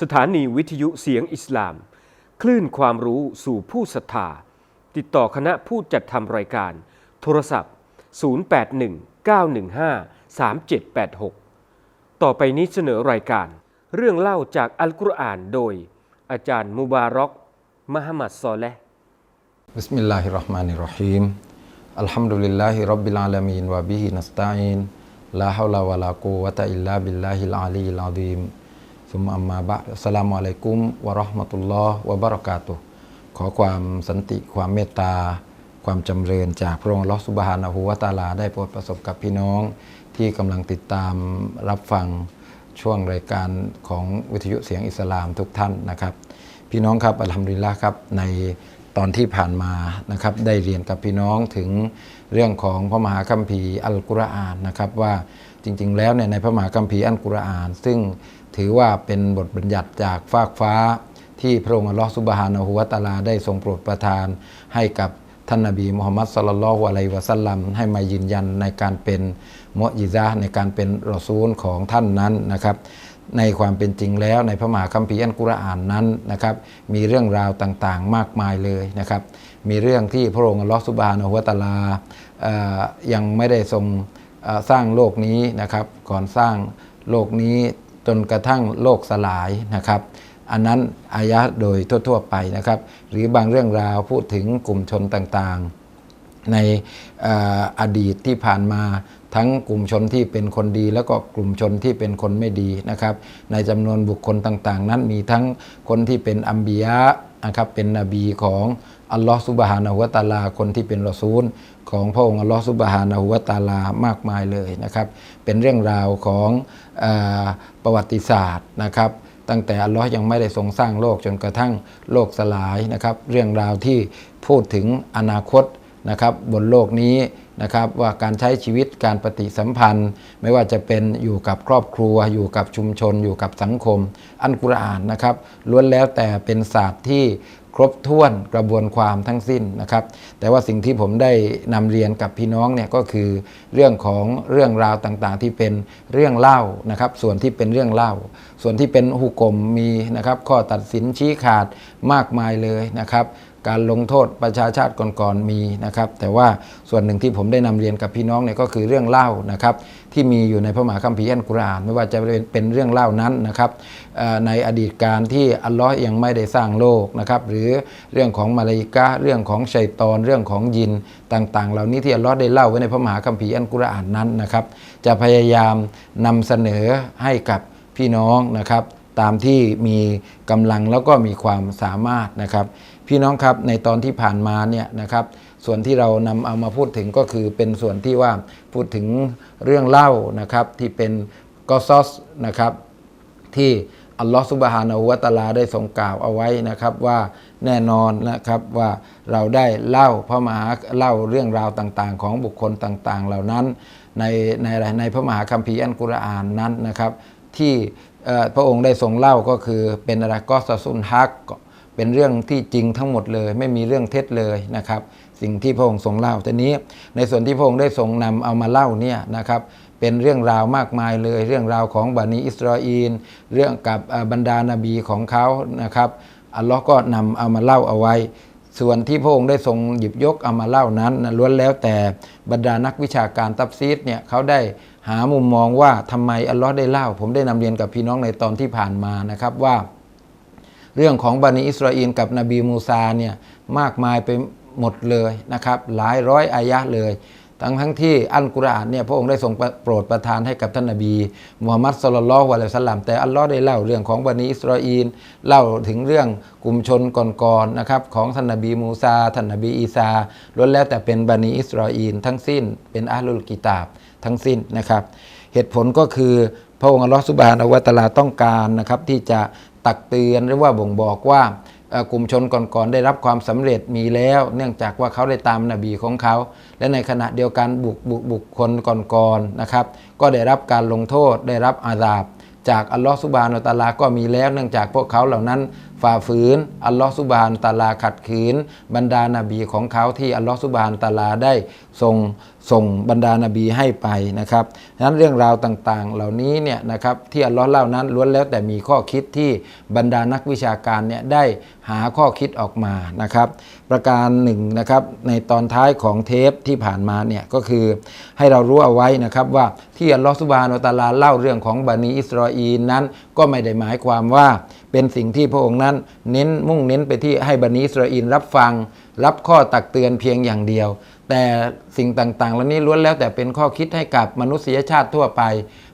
สถานีวิทยุเสียงอิสลาม คลื่นความรู้สู่ผู้ศรัทธา ติดต่อคณะผู้จัดทำรายการ โทรศัพท์ 0819153786 ต่อไปนี้เสนอรายการ เรื่องเล่าจากอัลกุรอานโดย อาจารย์มุบารอกมหมัดซอเลห์บิสมิลลาฮิรราะห์มานิรราะฮีมอัลฮัมดุลิลลาฮิรับบิลอาลามีนวะบิฮินัสตาอินลาฮาวลาวะลากูวะตะอิลลาบิลลาฮิลอาลีลอาซีม สุมอมมาบะสลามอะลัยกุมวะราะห์มะตุลลอฮ์วะบารากาตุขอความสันติความเมตตา ความจำเริญจากพระองค์ลอสุบฮานะฮูวะตาลา ได้โปรดประสบกับพี่น้อง ที่กำลังติดตามรับฟังช่วงรายการของวิทยุเสียงอิสลามทุกท่านนะครับ พี่น้องครับอัลฮัมดุลิลละครับในตอนที่ผ่านมานะครับได้เรียนกับพี่น้องถึงเรื่องของพระมหาคัมภีร์อัลกุรอานนะครับว่าจริง ๆ แล้วเนี่ยในพระมหาคัมภีร์อัลกุรอาน ซึ่ง ถือว่าเป็นบทบัญญัติจากฟากฟ้า ที่พระองค์อัลลอฮฺสุบฮานะฮูวะตาลาได้ทรงโปรดประทาน ให้กับท่านนบีมุฮัมมัดสลลัลลอฮุอะลัยวะสัลลัมให้มายืนยันในการเป็นมอญิซะในการเป็นรอซูลของท่านนั้นนะครับในความเป็นจริงแล้วในพระมหาคัมภีร์อัลกุรอานนั้นนะครับมีเรื่องราวต่างๆ มากมายเลยนะครับ มีเรื่องที่พระองค์อัลลอฮฺสุบฮานะฮูวะตาลายังไม่ได้ทรงสร้างโลกนี้นะครับ ก่อนสร้างโลกนี้ จนกระทั่งโลกสลายนะครับ อันนั้นอายะโดยทั่ว ๆ ไปนะครับ หรือบางเรื่องราวพูดถึงกลุ่มชนต่างๆ ในออดีตที่ผ่านมาทั้งกลุ่มชนที่เป็นคนดี แล้วก็กลุ่มชนที่เป็นคนไม่ดีนะครับ ในจำนวนบุคคลต่างๆ นั้นมีทั้งคนที่เป็นอัมบียะนะครับเป็นนบีของอัลลอฮฺสุบฮานะฮุวะตาลาคนที่เป็นรอซูล ของพระองค์อัลลอฮฺสุบฮานะฮุวตาลามากมายเลยนะครับ เป็นเรื่องราวของอประวัติศาสตร์นะครับ ตั้งแต่อัลลอฮ์ยังไม่ได้ทรงสร้างโลกจนกระทั่งโลกสลายนะครับ เรื่องราวที่พูดถึงอนาคตนะครับบนโลกนี้นะครับว่าการใช้ชีวิตการปฏิสัมพันธ์ ไม่ว่าจะเป็นอยู่กับครอบครัว อยู่กับชุมชน อยู่กับสังคม อันกุรอานนะครับล้วนแล้วแต่เป็นศาสตร์ที่ ครบถ้วนกระบวนความทั้งสิ้นนะครับ แต่ว่าสิ่งที่ผมได้นำเรียนกับพี่น้องเนี่ยก็คือเรื่องของเรื่องราวต่างๆ ที่เป็นเรื่องเล่านะครับ ส่วนที่เป็นเรื่องเล่าส่วนที่เป็นหุกกลมมีนะครับข้อตัดสินชี้ขาดมากมายเลยนะครับการลงโทษประชาชาติก่อนๆมีนะครับแต่ว่าส่วนหนึ่งที่ผมได้นำเรียนกับพี่น้องเนี่ยก็คือเรื่องเล่านะครับที่มีอยู่ในพระมหาคัมภีร์อัลกุรอาน ไม่ว่าจะเป็นเรื่องเล่านั้นนะครับในอดีตการที่อัลลอฮ์ยังไม่ได้สร้างโลกนะครับหรือเรื่องของมาลาอิกะเรื่องของชัยตอนเรื่องของยินต่างๆ เหล่านี้ที่อัลลอฮ์ได้เล่าไว้ในพระมหาคัมภีร์อัลกุรอานนั้นนะครับจะพยายามนำเสนอให้กับ พี่น้องนะครับ ตามที่มีกำลังแล้วก็มีความสามารถนะครับ พี่น้องครับในตอนที่ผ่านมาเนี่ยนะครับ ส่วนที่เรานำเอามาพูดถึงก็คือเป็นส่วนที่ว่าพูดถึงเรื่องเล่านะครับที่เป็นกอซอสนะครับที่อัลลอฮฺสุบฮานาหูวะตาลาได้ทรงกล่าวเอาไว้นะครับว่าแน่นอนนะครับว่าเราได้เล่าพระมหาเล่าเรื่องราวต่างๆ ของบุคคลต่างๆ เหล่านั้นในในอะไรในพระมหาคัมภีร์อัลกุรอานนั้นนะครับ ที่พระองค์ได้ทรงเล่าก็คือเป็นอะไรก็สซุนฮักเป็นเรื่องที่จริงทั้งหมดเลย ไม่มีเรื่องเท็จเลยนะครับ สิ่งที่พระองค์ทรงเล่าแต่นี้ในส่วนที่พระองค์ได้ทรงนำเอามาเล่าเนี่ยนะครับเป็นเรื่องราวมากมายเลย เรื่องราวของบันิอิสราเอลเรื่องกับบรรดานาบีของเขานะครับอัลลอฮ์ก็นำเอามาเล่าเอาไว้ ส่วนที่พระองค์ได้ทรงหยิบยกเอามาเล่านั้นล้วนแล้วแต่บรรดานักวิชาการตับซีดเนี่ยเขาได้หามุมมองว่าทำไมอัลลอฮ์ได้เล่า ผมได้นำเรียนกับพี่น้องในตอนที่ผ่านมานะครับว่า เรื่องของบันิอิสราเอลกับนบีมูซาเนี่ยมากมายไปหมดเลยนะครับ หลายร้อยอายะเลย ทั้งทั้งที่อัลกุรอานเนี่ยพระองค์ได้ทรงโปรดประทานให้กับท่านนบีมูฮัมมัดสุลลัลลอฮุอะลัยฮิวะสัลลัมแต่อัลลอฮ์ได้เล่าเรื่องของบันิอิสราเอลเล่าถึงเรื่องกลุ่มชนก่อนๆนะครับของท่านนบีมูซาท่านนบีอีซาล้วนแล้วแต่เป็นบันิอิสราเอลทั้งสิ้นเป็นอัลลุลกิตาบทั้งสิ้นนะครับ เหตุผลก็คือพระองค์อัลลอฮฺสุบฮานะฮูวะตาลาต้องการนะครับที่จะตักเตือนหรือว่าบ่งบอกว่า กลุ่มชนก่อนๆได้รับความสำเร็จมีแล้ว เนื่องจากว่าเขาได้ตามนบีของเขา และในขณะเดียวกันบุกบุกบุคคลก่อนๆนะครับ ก็ได้รับการลงโทษได้รับอาดาบ จากอัลลอฮฺสุบานอตาลาก็มีแล้ว เนื่องจากพวกเขาเหล่านั้น ฝ่าฝืนอัลลอฮฺสุบานตาลาขัดขืน บรรดานาบีของเขาที่อัลลอฮฺสุบานตาลาได้ส่งส่งบรรดานาบีให้ไปนะครับฉะนั้นเรื่องราวต่างๆ เหล่านี้เนี่ยนะครับที่อัลลอฮ์เล่านั้นล้วนแล้วแต่มีข้อคิดที่บรรดานักวิชาการเนี่ยได้หาข้อคิดออกมานะครับ ประการหนึ่งนะครับในตอนท้ายของเทปที่ผ่านมาเนี่ยก็คือให้เรารู้เอาไว้นะครับว่าที่อัลลอฮฺสุบานาตาลาเล่าเรื่องของบันิอิสราอีลนั้น ก็ไม่ได้หมายความว่าเป็นสิ่งที่พระองค์นั้นเน้นมุ่งเน้นไปที่ให้บันิสราอีลรับฟัง รับข้อตักเตือนเพียงอย่างเดียว แต่สิ่งต่างๆเหล่านี้ล้วนแล้วแต่เป็นข้อคิดให้กับมนุษยชาติทั่วไป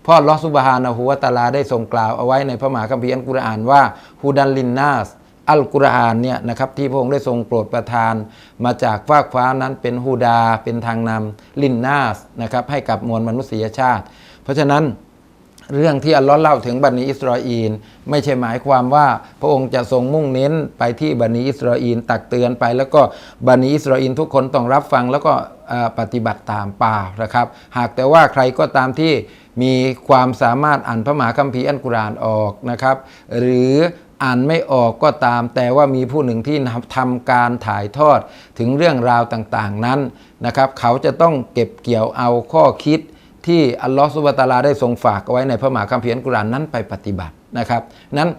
เพราะอัลอสุบฮานะฮูวะตาลาได้ทรงกล่าวเอาไว้ในพระมหาคัมภีร์อัลกุรอานว่าฮูดันลินนาสอัลกุรอานเนี่ยนะครับที่พระองค์ได้ทรงโปรดประทาน มาจากฟากฟ้านั้นเป็นฮูดา เป็นทางนำลินนาสนะครับให้กับมวลมนุษยชาติ เพราะฉะนั้น เรื่องที่อัลลอฮ์เล่าถึงบันิอิสราอีลไม่ใช่หมายความว่าพระองค์จะทรงมุ่งเน้นไปที่บันิอิสราอีลตักเตือนไป แล้วก็บันิอิสราอีลทุกคนต้องรับฟังแล้วก็ปฏิบัติตามป่านะครับ หากแต่ว่าใครก็ตามที่มีความสามารถอ่านพระมหาคัมภีร์อัลกุรอานออกนะครับ หรืออ่านไม่ออกก็ตาม แต่ว่ามีผู้หนึ่งที่ทำการถ่ายทอดถึงเรื่องราวต่างๆนั้นนะครับ เขาจะต้องเก็บเกี่ยวเอาข้อคิด ที่อัลลอฮฺสุบะตาลาได้ทรงฝากเอาไว้ในพระมหาคัมภีร์กุรานนั้นไปปฏิบัตินะครับนั้น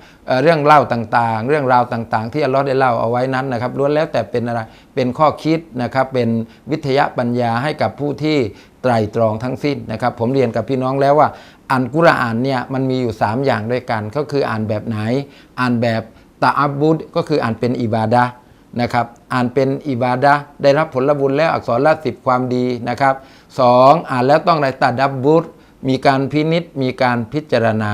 เรื่องเล่าต่างๆ เรื่องราวต่างๆ ที่อัลลอฮ์ได้เล่าเอาไว้นั้นนะครับล้วนแล้วแต่เป็นอะไรเป็นข้อคิดนะครับเป็นวิทยาปัญญาให้กับผู้ที่ไตรตรองทั้งสิ้นนะครับ ผมเรียนกับพี่น้องแล้วว่า อ่านกุรานเนี่ยมันมีอยู่ 3 อย่างด้วยกัน ก็คืออ่านแบบไหน อ่านแบบตะอับบุดก็คืออ่านเป็นอิบาดะนะครับอ่านเป็นอิบาดะได้รับผลบุญแล้วอักษรละสิบความดีนะครับ สองอ่านแล้วต้องไรตัดดับบุตมีการพินิษมีการพิจารณา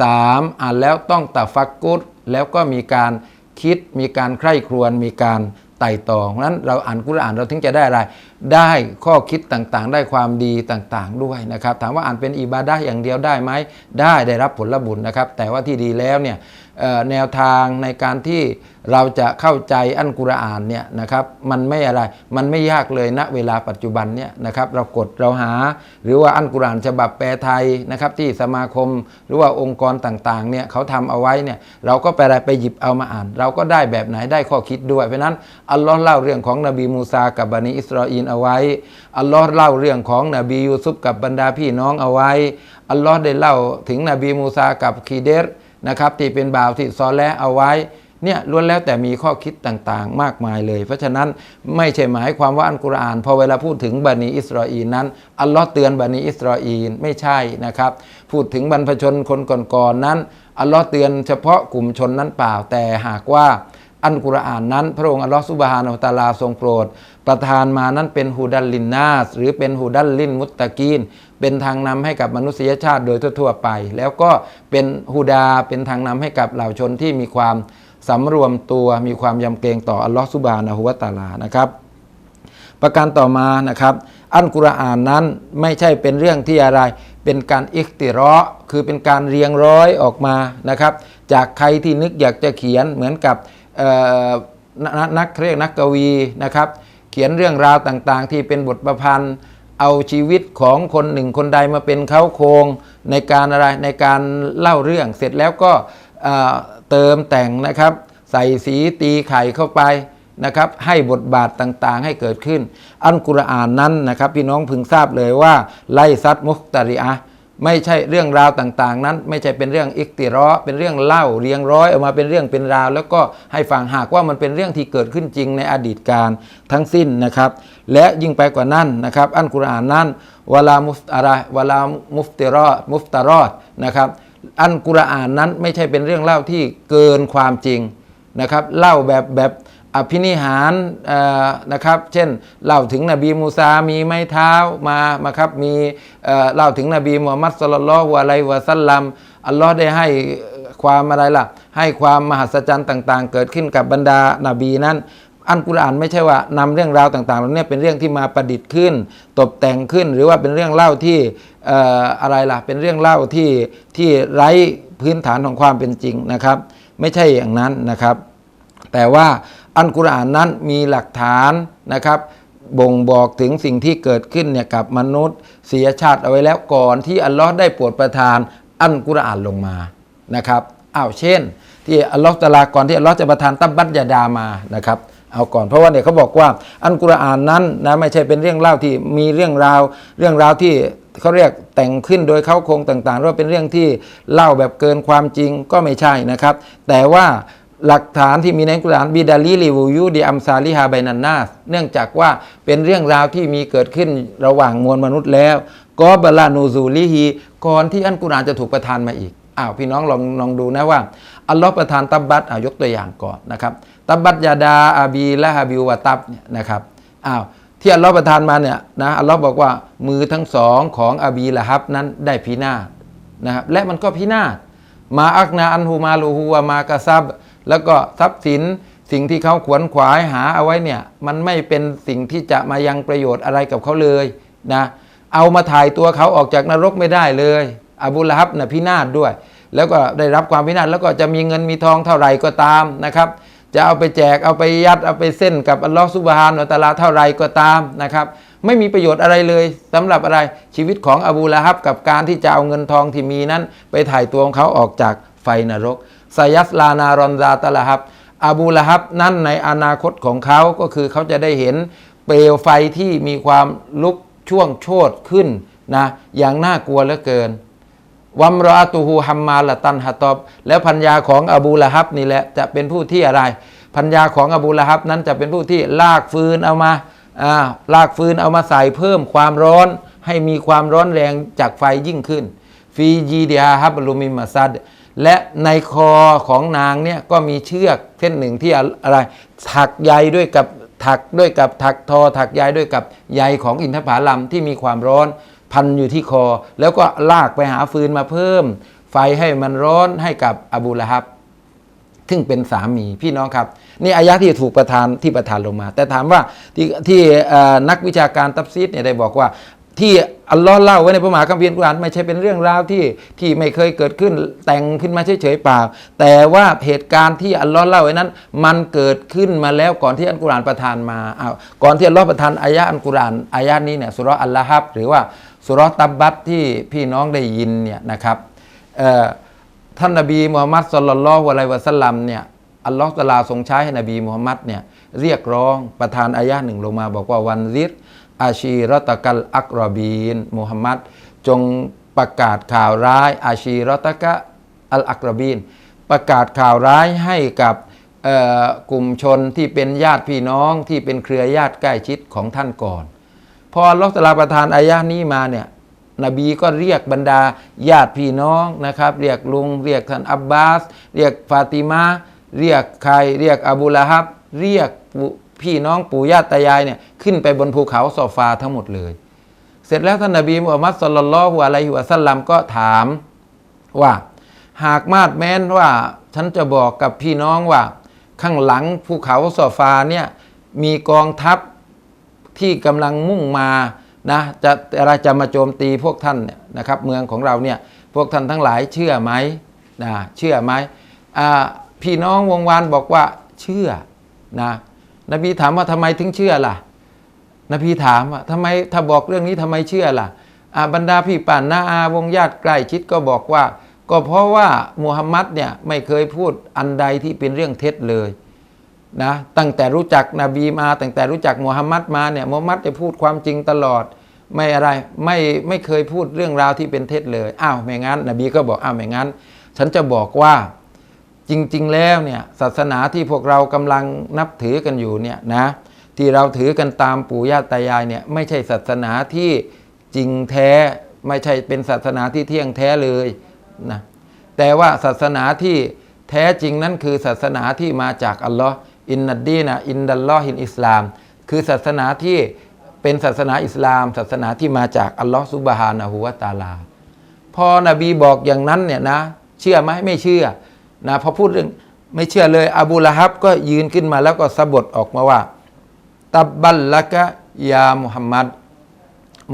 สามอ่านแล้วต้องตะฟักกุตแล้วก็มีการคิดมีการใคร่ครวญมีการไต่ตองนั้นเราอ่านกุรอานเราถึงจะได้อะไรได้ข้อคิดต่างๆ ได้ความดีต่างๆด้วยนะครับ ถามว่าอ่านเป็นอิบาดะอย่างเดียวได้ไหมได้ได้รับผลบุญนะครับ แต่ว่าที่ดีแล้วเนี่ยแนวทางในการที่เราจะเข้าใจอันกุรอานเนี่ยนะครับมันไม่อะไรมันไม่ยากเลยณเวลาปัจจุบันเนี่ยนะครับเรากดเราหา หรือว่าอันกุรอานฉบับแปลไทยนะครับที่สมาคมหรือว่าองค์กรต่างๆเนี่ยเขาทำเอาไว้เนี่ยเราก็ไปอะไรไปหยิบเอามาอ่าน เราก็ได้แบบไหนได้ข้อคิดด้วยเพราะนั้นอัลลอฮ์เล่าเรื่องของนบีมูซากับบันิอิสราอีลเอาไว้ อัลลอฮ์เล่าเรื่องของนบียูซุฟกับบรรดาพี่น้องเอาไว้ อัลลอฮ์ได้เล่าถึงนบีมูซากับคีเดรนะครับที่เป็นบ่าวที่ซอแลเอาไว้เนี่ยล้วนแล้วแต่มีข้อคิดต่างๆ มากมายเลย เพราะฉะนั้นไม่ใช่หมายความว่าอันกุรอาน พอเวลาพูดถึงบันิอิสราอีลนั้น อัลลอฮ์เตือนบันิอิสราอีลไม่ใช่นะครับ พูดถึงบรรพชนคนก่อนๆนั้น อัลลอฮ์เตือนเฉพาะกลุ่มชนนั้นเปล่าแต่หากว่า อันกุรอานนั้น พระองค์อัลลอฮฺสุบฮานาอัลตาลาทรงโปรด ประทานมานั้นเป็นฮูดัลลินนาส หรือเป็นฮูดัลลินมุตตะกีน เป็นทางนำให้กับมนุษยชาติโดยทั่วๆไป แล้วก็เป็นฮูดาเป็นทางนำให้กับเหล่าชนที่มีความสำรวมตัวมีความยำเกรงต่ออัลลอฮฺสุบฮานะฮุวตาลานะครับประการต่อมานะครับ อันกุรอานนั้นไม่ใช่เป็นเรื่องที่อะไร เป็นการอิกติราะคือเป็นการเรียงร้อยออกมานะครับ จากใครที่นึกอยากจะเขียนเหมือนกับ น,นักเรียกนักกวีนะครับ เขียนเรื่องราวต่างๆ ที่เป็นบทประพันธ์ เอาชีวิตของคนหนึ่งคนใดมาเป็นเขาโครงในการอะไรในการเล่าเรื่องเสร็จแล้วก็เติมแต่งนะครับ ใส่สีตีไข่เข้าไปนะครับให้บทบาทต่างๆ ให้เกิดขึ้น อันกุรอานนั้นนะครับ พี่น้องพึงทราบเลยว่า ไลซัดมุคตาริอะ ไม่ใช่เรื่องราวต่างๆ นั้น ไม่ใช่เป็นเรื่องอิกติราะห์เป็นเรื่องเล่าเรียงร้อยออกมาเป็นเรื่องเป็นราว แล้วก็ให้ฟังหากว่ามันเป็นเรื่องที่เกิดขึ้นจริงในอดีตการทั้งสิ้นนะครับ และยิ่งไปกว่านั้นนะครับ อันกุรอานนั้นวลามุฟอะไรวลามุฟติรอดมุฟตารอดนะครับอันกุรอานนั้นไม่ใช่เป็นเรื่องเล่าที่เกินความจริงนะครับเล่าแบบแบบ อภินิหารนะครับ เช่นเล่าถึงนบีมูซา มีไม้เท้ามามาครับ มีเล่าถึงนบีมูฮัมมัดสุลลัลลอฮุอะลัยฮิวะซัลลัม อัลลอฮ์ได้ให้ความอะไรล่ะ ให้ความมหัศจรรย์ต่าง ๆ เกิดขึ้นกับบรรดานาบีนั้น อันกุรอานไม่ใช่ว่านำเรื่องราวต่างๆเหล่านี้เป็นเรื่องที่มาประดิษฐ์ขึ้น ตกแต่งขึ้น หรือว่าเป็นเรื่องเล่าที่อะไรล่ะ เป็นเรื่องเล่าที่ที่ไร้พื้นฐานของความเป็นจริงนะครับ ไม่ใช่อย่างนั้นนะครับ แต่ว่า อันกุรอานนั้นมีหลักฐานนะครับบ่งบอกถึงสิ่งที่เกิดขึ้นเนี่ยกับมนุษย์ เสียชาติเอาไว้แล้วก่อนที่อัลลอฮ์ได้โปรดประทานอันกุรอานลงมานะครับอ้าวเช่น ที่อัลลอฮฺตะลาก่อนที่อัลลอฮฺจะประทานตับบัตยาดามานะครับเอาก่อนเพราะว่าเนี่ยเขาบอกว่าอันกุรอานนั้นนะไม่ใช่เป็นเรื่องเล่าที่มีเรื่องราว เรื่องราวที่เขาเรียกแต่งขึ้นโดยเขาคงต่างๆหรือว่าเป็นเรื่องที่เล่าแบบเกินความจริงก็ไม่ใช่นะครับ แต่ว่า หลักฐานที่มีในกุรอานบิดาลีลิวูยูดีอัมซาลิฮาไบนันนาสเนื่องจากว่าเป็นเรื่องราวที่มีเกิดขึ้นระหว่างมวลมนุษย์แล้วกอบลานูซูลิฮีก่อนที่อันกุรอานจะถูกประทานมาอีกอ้าวพี่น้องลองลองดูนะว่า อัลลอฮ์ประทานตับบัตอายกตัวอย่างก่อนนะครับ ตับบัตยาดาอาบีและฮาบิววะตับเนี่ยนะครับอ้าวที่อัลลอฮ์ประทานมาเนี่ยนะอัลลอฮ์บอกว่ามือทั้งสองของอาบีละฮับนั้นได้พินาศนะครับและมันก็พินาศมาอักนาอันฮูมาลูฮูวามากะซับ แล้วก็ทรัพย์สินสิ่งที่เขาขวนขวายหาเอาไว้เนี่ย มันไม่เป็นสิ่งที่จะมายังประโยชน์อะไรกับเขาเลยนะเอามาถ่ายตัวเขาออกจากนรกไม่ได้เลย อบูละฮับนะพินาศด้วย แล้วก็ได้รับความพินาศแล้วก็จะมีเงินมีทองเท่าไหร่ก็ตามนะครับ จะเอาไปแจกเอาไปยัดเอาไปเส้นกับอัลลอฮฺซุบฮานะฮูวะตาลาเท่าไหร่ก็ตามนะครับ ไม่มีประโยชน์อะไรเลยสำหรับอะไรชีวิตของอบูละฮับกับการที่จะเอาเงินทองที่มีนั้น ไปถ่ายตัวของเขาออกจากไฟนรก ไซยัสลานารอนซาตะละฮับอบูละฮับนั่นในอนาคตของเขาก็คือเขาจะได้เห็นเปลวไฟที่มีความลุกช่วงโชดขึ้นนะอย่างน่ากลัวเหลือเกิน วัมรอตูฮูฮัมมาละตันฮะตอบ แล้วพัญญาของอบูละฮับนี่แหละจะเป็นผู้ที่อะไรพัญญาของอบูละฮับนั้นจะเป็นผู้ที่ลากฟืนเอามาอ่าลากฟืนเอามาใส่เพิ่มความร้อนให้มีความร้อนแรงจากไฟยิ่งขึ้นฟีจีเดียฮับลูมิมาซัด และในคอของนางเนี่ยก็มีเชือกเส้นหนึ่งที่อะไร ถักใยด้วยกับถักด้วยกับถักทอ ถักใยด้วยกับใยของอินทผลัมที่มีความร้อน พันอยู่ที่คอ แล้วก็ลากไปหาฟืนมาเพิ่ม ไฟให้มันร้อนให้กับอบูละฮับซึ่งเป็นสามีพี่น้องครับ นี่อายะที่ถูกประทานที่ประทานลงมา แต่ถามว่าที่ที่นักวิชาการตัฟซีดเนี่ยได้บอกว่าที่ อัลลอฮ์เล่าไว้ในพระมหาคัมภีร์กุรอานไม่ใช่เป็นเรื่องราวที่ที่ไม่เคยเกิดขึ้นแต่งขึ้นมาเฉยๆเปล่า แต่ว่าเหตุการณ์ที่อัลลอฮ์เล่าไว้นั้น มันเกิดขึ้นมาแล้วก่อนที่อัลกุรอานประทานมาอ้าวก่อนที่อัลลอฮ์ประทานอายะอัลกุรอานอายะนี้เนี่ยสุรอัลลอฮับหรือว่าสุรตับบัตที่พี่น้องได้ยินเนี่ยนะครับเอ่อท่านนบีมูฮัมมัดสุลลัลลอฮุอะลัยวะสัลลัมเนี่ยอัลลอฮฺตะลาทรงใช้ให้นบีมูฮัมมัดเนี่ยเรียกร้องประทานอายะหนึ่งลงมาบอกว่าวันซิร อาชีรตะกัลอักรบีนมูฮัมมัดจงประกาศข่าวร้าย อาชีรตะกะอัลอักรบีน ประกาศข่าวร้ายให้กับกลุ่มชนที่เป็นญาติพี่น้องที่เป็นเครือญาติใกล้ชิดของท่านก่อน พออัลอฮฺตาลาประทานอายะนี้มาเนี่ยนบีก็เรียกบรรดาญาติพี่น้องนะครับ เรียกลุง เรียกท่านอับบาส เรียกฟาติมาเรียกใครเรียกอบูละฮับ เรียก พี่น้องปู่ย่าตายายเนี่ยขึ้นไปบนภูเขาซอฟาทั้งหมดเลย เสร็จแล้วท่านนบีมุฮัมมัดสุลลัลลอฮุอะลัยฮิวะสัลลัมก็ถามว่า หากมาดแม้นว่าฉันจะบอกกับพี่น้องว่า ข้างหลังภูเขาซอฟาเนี่ยมีกองทัพที่กำลังมุ่งมานะจะอะไรจะมาโจมตีพวกท่านเนี่ยนะครับเมืองของเราเนี่ยพวกท่านทั้งหลายเชื่อไหมนะเชื่อไหมพี่น้องวงวานบอกว่าเชื่อนะ นบีถามว่าทำไมถึงเชื่อล่ะ นบีถามว่าทำไมถ้าบอกเรื่องนี้ทำไมเชื่อล่ะอ่าบรรดาพี่ป่านนาอาวงญาติใกล้ชิดก็บอกว่า ก็เพราะว่ามูฮัมมัดเนี่ยไม่เคยพูดอันใดที่เป็นเรื่องเท็จเลยนะตั้งแต่รู้จักนบีมา ตั้งแต่รู้จักมูฮัมมัดมาเนี่ยมูฮัมมัดจะพูดความจริงตลอด ไม่อะไรไม่ไม่เคยพูดเรื่องราวที่เป็นเท็จเลยอ้าวไม่งั้น นบีก็บอกอ้าวไม่งั้น ฉันจะบอกว่า จริงๆแล้วเนี่ยศาสนาที่พวกเรากำลังนับถือกันอยู่เนี่ยนะที่เราถือกันตามปู่ย่าตายายเนี่ยไม่ใช่ศาสนาที่จริงแท้ไม่ใช่เป็นศาสนาที่เที่ยงแท้เลยนะแต่ว่าศาสนาที่แท้จริงนั้นคือศาสนาที่มาจากอัลลอฮ์อินนัดดีนะอินดัลลอฮินอิสลาม คือศาสนาที่เป็นศาสนาอิสลาม ศาสนาที่มาจากอัลลอฮ์ซุบฮานะฮูวะตาลา พอนบีบอกอย่างนั้นเนี่ยนะ เชื่อไหมไม่เชื่อ นะพอพูดเรื่องไม่เชื่อเลยอบูละฮับก็ยืนขึ้นมาแล้วก็สะบดออกมาว่า ตับบัลละกะยามุฮัมมัด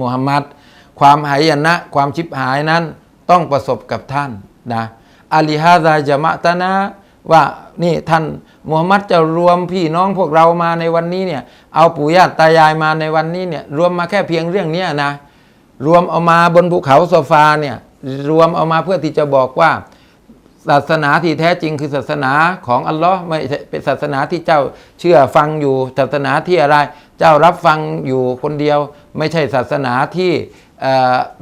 มุฮัมมัดความหายนะ ความชิบหายนั้นต้องประสบกับท่านนะอาลีฮาซาจะมะตนะว่านี่ท่านมุฮัมมัดจะรวมพี่น้องพวกเรามาในวันนี้เนี่ยเอาปู่ย่าตายายมาในวันนี้เนี่ยรวมมาแค่เพียงเรื่องนี้นะรวมเอามาบนภูเขาโซฟาเนี่ยรวมเอามาเพื่อที่จะบอกว่า ศาสนาที่แท้จริงคือศาสนาของอัลลอฮ์ไม่เป็นศาสนาที่เจ้าเชื่อฟังอยู่ศาสนาที่อะไร เจ้ารับฟังอยู่คนเดียว ไม่ใช่ศาสนาที่เ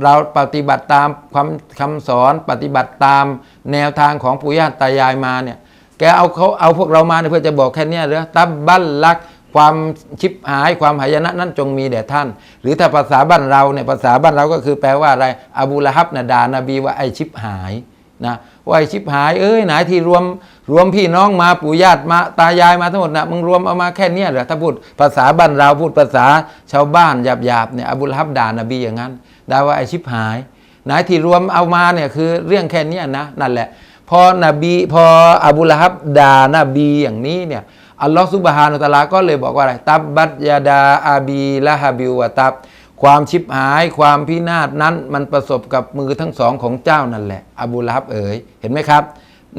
เราปฏิบัติตามความคำสอนปฏิบัติตามแนวทางของปู่ย่าตายายมาเนี่ยแกเอาเขาเอาพวกเรามาเพื่อจะบอกแค่นี้เหรอตับบัลลักความชิบหายความหายนะนั้นจงมีแด่ท่าน หรือถ้าภาษาบ้านเราเนี่ยภาษาบ้านเราก็คือแปลว่าอะไรอบูละฮับนะดานบีว่าไอชิบหายนะ ว่าชิบหายเอ้ยไหนที่รวมรวมพี่น้องมาปู่ญาติมาตายายมาทั้งหมดนะมึงรวมเอามาแค่เนี้ยเหรอถ้าพูดภาษาบ้านเราพูดภาษาชาวบ้านหยาบๆเนี่ยอบูลฮับด่านบีอย่างนั้นด่าว่าไอชิบหายไหนที่รวมเอามาเนี่ยคือเรื่องแค่เนี้ยนะนั่นแหละ พอนบีพออบูลฮับด่านบีอย่างนี้เนี่ยอัลลอฮฺซุบฮานุตะลาก็เลยบอกว่าอะไรตับบัตยาดาอาบีละฮาบิววะตับ ความชิบหายความพินาศนั้นมันประสบกับมือทั้งสองของเจ้านั่นแหละ อบูละฮับเอ๋ยเห็นไหมครับ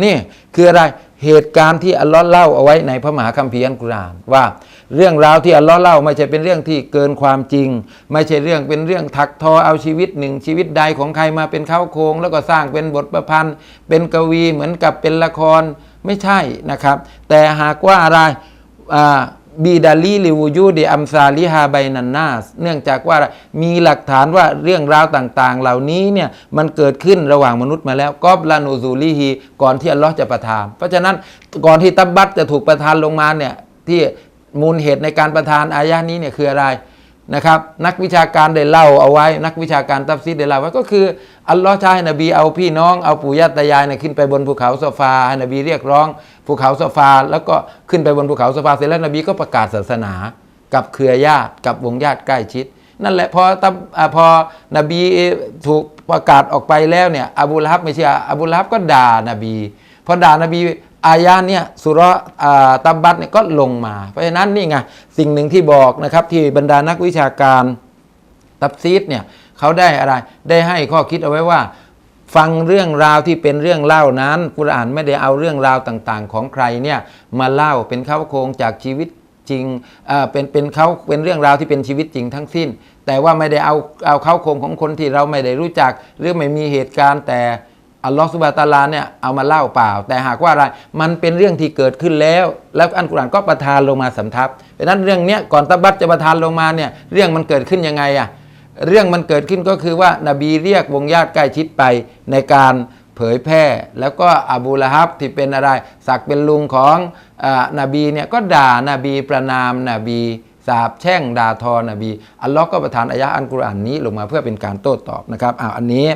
นี่คืออะไรเหตุการณ์ที่อัลลอฮ์เล่าเอาไว้ในพระมหาคัมภีร์อัลกุรอานว่า เรื่องราวที่อัลลอฮ์เล่าไม่ใช่เป็นเรื่องที่เกินความจริง ไม่ใช่เรื่องเป็นเรื่องถักทอเอาชีวิตหนึ่งชีวิตใดของใครมาเป็นเข้าโครงแล้วก็สร้างเป็นบทประพันธ์ เป็นกวีเหมือนกับเป็นละครไม่ใช่นะครับ แต่หากว่าอะไรอ่า บีดาลีลิวูยูดีอัมซาลิฮาไบนันนาสเนื่องจากว่ามีหลักฐานว่าเรื่องราวต่างๆ เหล่านี้เนี่ยมันเกิดขึ้นระหว่างมนุษย์มาแล้วกอบลานูซูลีฮีก่อนที่อัลลอฮ์จะประทาน เพราะฉะนั้นก่อนที่ตับบัตจะถูกประทานลงมาเนี่ยที่มูลเหตุในการประทานอายะนี้เนี่ยคืออะไร นะครับนักวิชาการได้เล่าเอาไว้ นักวิชาการตัฟซีดได้เล่าไว้ก็คือ อัลลอฮ์ใช้ให้นบีเอาพี่น้องเอาปู่ย่าตายายเนี่ยขึ้นไปบนภูเขาโซฟาให้นบีเรียกร้องภูเขาโซฟา แล้วก็ขึ้นไปบนภูเขาโซฟาเสร็จแล้วนบีก็ประกาศศาสนา กับเครือญาติกับวงญาติใกล้ชิด นั่นแหละพอตับอ่าพอนบีถูกประกาศออกไปแล้วเนี่ยอบูละฮับไม่เชื่ออบูละฮับก็ด่านบีพอด่านบี อายาเนี่ยสุรตับบัตเนี่ยก็ลงมา เพราะฉะนั้นนี่ไงสิ่งหนึ่งที่บอกนะครับที่บรรดานักวิชาการตับซีดเนี่ยเขาได้อะไรได้ให้ข้อคิดเอาไว้ว่า ฟังเรื่องราวที่เป็นเรื่องเล่านั้นกุรอานไม่ได้เอาเรื่องราวต่างๆ ของใครเนี่ยมาเล่าเป็นข้าโครงจากชีวิตจริงเอ่อเป็นเป็นเขาเป็นเรื่องราวที่เป็นชีวิตจริงทั้งสิ้น แต่ว่าไม่ได้เอาเอาเข้าโครงของคนที่เราไม่ได้รู้จัก หรือไม่มีเหตุการณ์แต่ อัลลอฮฺสุบะตาลาเนี่ยเอามาเล่าเปล่า แต่หากว่าอะไรมันเป็นเรื่องที่เกิดขึ้นแล้ว แล้วอันกุรอานก็ประทานลงมาสำทับเพราะนั้นเรื่องเนี้ยก่อนตะบัตจะประทานลงมาเนี่ยเรื่องมันเกิดขึ้นยังไงอะเรื่องมันเกิดขึ้นก็คือว่านาบีเรียกวงญาติใกล้ชิดไปในการเผยแพร่ แล้วก็อบูละฮับที่เป็นอะไรสักเป็นลุงของอานบีเนี่ยก็ด่านาบีประนามนาบี สาบแช่งด่าทอนบีอัลลอฮ์ก็ประทานอายะห์อันกุรอานนี้ลงมาเพื่อเป็นการโต้ตอบนะครับอ้าวอันนี้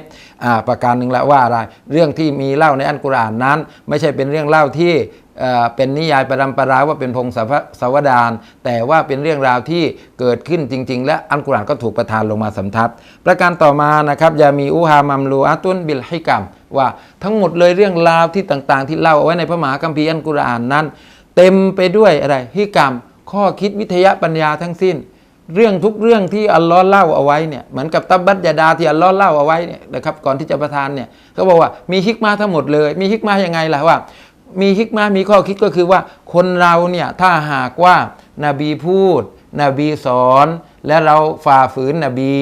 อ่าประการหนึ่งละว่าอะไรเรื่องที่มีเล่าในอันกุรอานนั้น ไม่ใช่เป็นเรื่องเล่าที่เอ่อเป็นนิยายประดำประราว่าเป็นพงศสาวดารแต่ว่าเป็นเรื่องราวที่เกิดขึ้นจริง ๆ และอันกุรอานก็ถูกประทานลงมาสำทับ ประการต่อมานะครับยามีอุฮามัมลูอาตุนบิลฮิกัมว่าทั้งหมดเลยเรื่องราวที่ต่างๆ ที่เล่าเอาไว้ในพระมหาคัมภีร์อันกุรอานนั้น เต็มไปด้วยอะไรฮิกัม ข้อคิดวิทยาปัญญาทั้งสิ้น เรื่องทุกเรื่องที่อัลลอฮ์เล่าเอาไว้เนี่ยเหมือนกับตับบัตยาดาที่อัลลอฮ์เล่าเอาไว้เนี่ยนะครับก่อนที่จะประทานเนี่ยเขาบอกว่ามีฮิกมาทั้งหมดเลย มีฮิกมาอยังไงล่ะว่า มีฮิกมามีข้อคิดก็คือว่าคนเราเนี่ยถ้าหากว่านาบีพูด นบีสอนและเราฝ่าฝืนนบี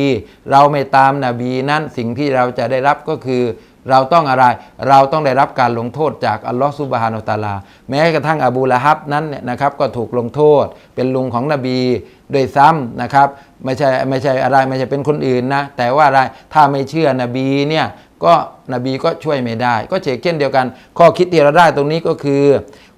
เราไม่ตามนบีนั้นสิ่งที่เราจะได้รับก็คือ เราต้องอะไร เราต้องได้รับการลงโทษจากอัลลอฮฺซุบฮานาอัลตาลา แม้กระทั่งอบูละฮับนั้นเนี่ยนะครับก็ถูกลงโทษ เป็นลุงของนบีโดยซ้ำนะครับไม่ใช่ไม่ใช่อะไรไม่ใช่เป็นคนอื่นนะ แต่ว่าอะไรถ้าไม่เชื่อนบีเนี่ยก็นบีก็ช่วยไม่ได้ ก็เช่นเดียวกัน ข้อคิดที่เราได้ตรงนี้ก็คือ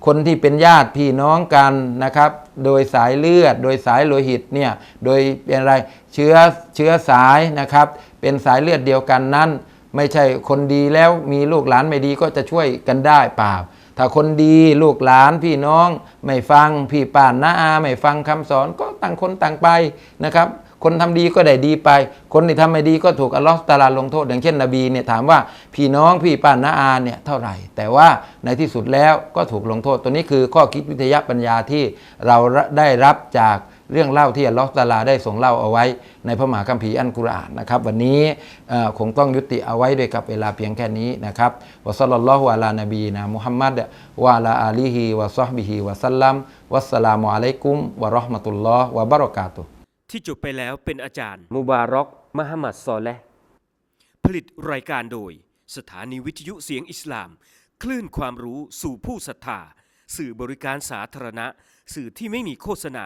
คนที่เป็นญาติพี่น้องกันนะครับ โดยสายเลือด โดยสายโลหิตเนี่ยโดยเป็นอะไรเชื้อเชื้อสายนะครับ เป็นสายเลือดเดียวกันนั้น ไม่ใช่คนดีแล้วมีลูกหลานไม่ดีก็จะช่วยกันได้เปล่าถ้าคนดีลูกหลานพี่น้อง ไม่ฟังพี่ป่านน้าอาไม่ฟังคำสอนก็ต่างคนต่างไปนะครับคนทำดีก็ได้ดีไป คนที่ทำไม่ดีก็ถูกอัลลอฮฺตาลาลงโทษ อย่างเช่นนบีเนี่ยถามว่าพี่น้องพี่ป่านน้าอาเนี่ยเท่าไหร่ แต่ว่าในที่สุดแล้วก็ถูกลงโทษ ตัวนี้คือข้อคิดวิทยาปัญญาที่เราได้รับจาก เรื่องเล่าที่อัลลอฮฺตะอาลาได้ส่งเล่าเอาไว้ ในพระมหาคัมภีร์อันกุรอานนะครับ วันนี้เอ่อคงต้องยุติเอาไว้ด้วยกับเวลาเพียงแค่นี้นะครับวะซัลลัลลอฮุอะลานะบีนะมุฮัมมัดวะอะลาอาลีฮิวะซอฮบิฮิวะซัลลัมวัสสลามุอะลัยกุมวะเราะห์มะตุลลอฮ์วะบะเราะกาตุฮ์ที่จบไปแล้วเป็นอาจารย์ มุบารอกมหมัดซอและห์ผลิตรายการโดย สถานีวิทยุเสียงอิสลาม คลื่นความรู้สู่ผู้ศรัทธาสื่อบริการสาธารณะ สื่อที่ไม่มีโฆษณา